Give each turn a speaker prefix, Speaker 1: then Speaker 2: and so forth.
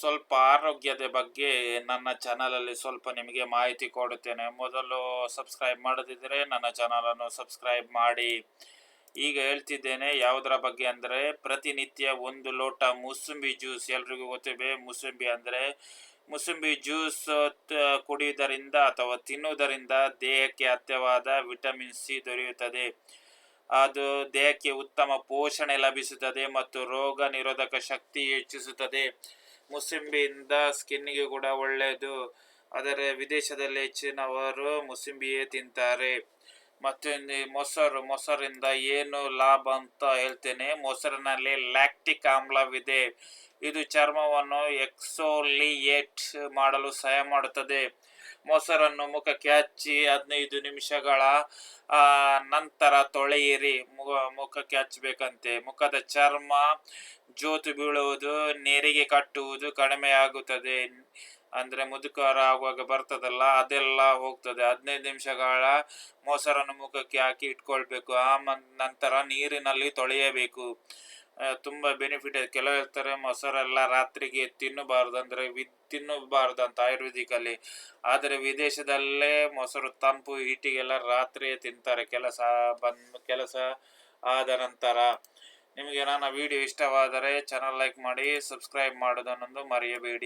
Speaker 1: ಸ್ವಲ್ಪ ಆರೋಗ್ಯದ ಬಗ್ಗೆ ನನ್ನ ಚಾನಲಲ್ಲಿ ಸ್ವಲ್ಪ ನಿಮಗೆ ಮಾಹಿತಿ ಕೊಡುತ್ತೇನೆ. ಮೊದಲು ಸಬ್ಸ್ಕ್ರೈಬ್ ಮಾಡದಿದ್ದರೆ ನನ್ನ ಚಾನಲನ್ನು ಸಬ್ಸ್ಕ್ರೈಬ್ ಮಾಡಿ. ಈಗ ಹೇಳ್ತಿದ್ದೇನೆ ಯಾವುದರ ಬಗ್ಗೆ ಅಂದರೆ, ಪ್ರತಿನಿತ್ಯ ಒಂದು ಲೋಟ ಮೂಸಂಬಿ ಜ್ಯೂಸ್ ಎಲ್ರಿಗೂ ಗೊತ್ತಿವೆ. ಮೂಸಂಬಿ ಅಂದರೆ ಮೂಸಂಬಿ ಜ್ಯೂಸ್ ಕುಡಿಯುವುದರಿಂದ ಅಥವಾ ತಿನ್ನುವುದರಿಂದ ದೇಹಕ್ಕೆ ಅತ್ಯವಾದ ವಿಟಮಿನ್ ಸಿ ದೊರೆಯುತ್ತದೆ. ಅದು ದೇಹಕ್ಕೆ ಉತ್ತಮ ಪೋಷಣೆ ಲಭಿಸುತ್ತದೆ ಮತ್ತು ರೋಗ ನಿರೋಧಕ ಶಕ್ತಿ ಹೆಚ್ಚಿಸುತ್ತದೆ. ಮುಸಂಬಿಯಿಂದ ಸ್ಕಿನ್ನಿಗೆ ಕೂಡ ಒಳ್ಳೆಯದು ಆದರೆ ವಿದೇಶದಲ್ಲಿ ಹೆಚ್ಚಿನವರು ಮುಸಂಬಿಯೇ ತಿಂತಾರೆ. ಮತ್ತು ಮೊಸರು, ಮೊಸರಿಂದ ಏನು ಲಾಭ ಅಂತ ಹೇಳ್ತೇನೆ. ಮೊಸರಿನಲ್ಲಿ ಲ್ಯಾಕ್ಟಿಕ್ ಆಮ್ಲವಿದೆ. ಇದು ಚರ್ಮವನ್ನು ಎಕ್ಸೋಲಿಯೇಟ್ ಮಾಡಲು ಸಹಾಯ ಮಾಡುತ್ತದೆ. ಮೊಸರನ್ನು ಮುಖಕ್ಕೆ ಹಚ್ಚಿ ಹದಿನೈದು ನಿಮಿಷಗಳ ನಂತರ ತೊಳೆಯಿರಿ. ಮುಖಕ್ಕೆ ಹಚ್ಚಬೇಕಂತೆ. ಮುಖದ ಚರ್ಮ ಜೋತು ಬೀಳುವುದು, ನೆರಿಗೆ ಕಟ್ಟುವುದು ಕಡಿಮೆ ಆಗುತ್ತದೆ. ಅಂದ್ರೆ ಮುದುಕರ ಆಗುವಾಗ ಬರ್ತದಲ್ಲ, ಅದೆಲ್ಲ ಹೋಗ್ತದೆ. ಹದಿನೈದು ನಿಮಿಷಗಳ ಮೊಸರನ್ನು ಮುಖಕ್ಕೆ ಹಾಕಿ ಇಟ್ಕೊಳ್ಬೇಕು. ಆ ನಂತರ ನೀರಿನಲ್ಲಿ ತೊಳೆಯಬೇಕು. ತುಂಬಾ ಬೆನಿಫಿಟ್ ಇದೆ ಕೆಲವು ಹೇಳ್ತಾರೆ, ಮೊಸರೆಲ್ಲ ರಾತ್ರಿಗೆ ತಿನ್ನಬಾರ್ದು ಅಂದ್ರೆ ವಿ ತಿನ್ನಬಾರ್ದು ಅಂತ ಆಯುರ್ವೇದಿಕಲ್ಲಿ. ಆದರೆ ವಿದೇಶದಲ್ಲೇ ಮೊಸರು ತಂಪು, ಹೀಟಿಗೆಲ್ಲ ರಾತ್ರಿಯೇ ತಿಂತಾರೆ. ಕೆಲಸ ಬಂದ್, ಕೆಲಸ ಆದ ನಂತರ. ನಿಮಗೆ ನನ್ನ ವಿಡಿಯೋ ಇಷ್ಟವಾದರೆ ಚಾನಲ್ ಲೈಕ್ ಮಾಡಿ ಸಬ್ಸ್ಕ್ರೈಬ್ ಮಾಡೋದನ್ನೊಂದು ಮರೆಯಬೇಡಿ.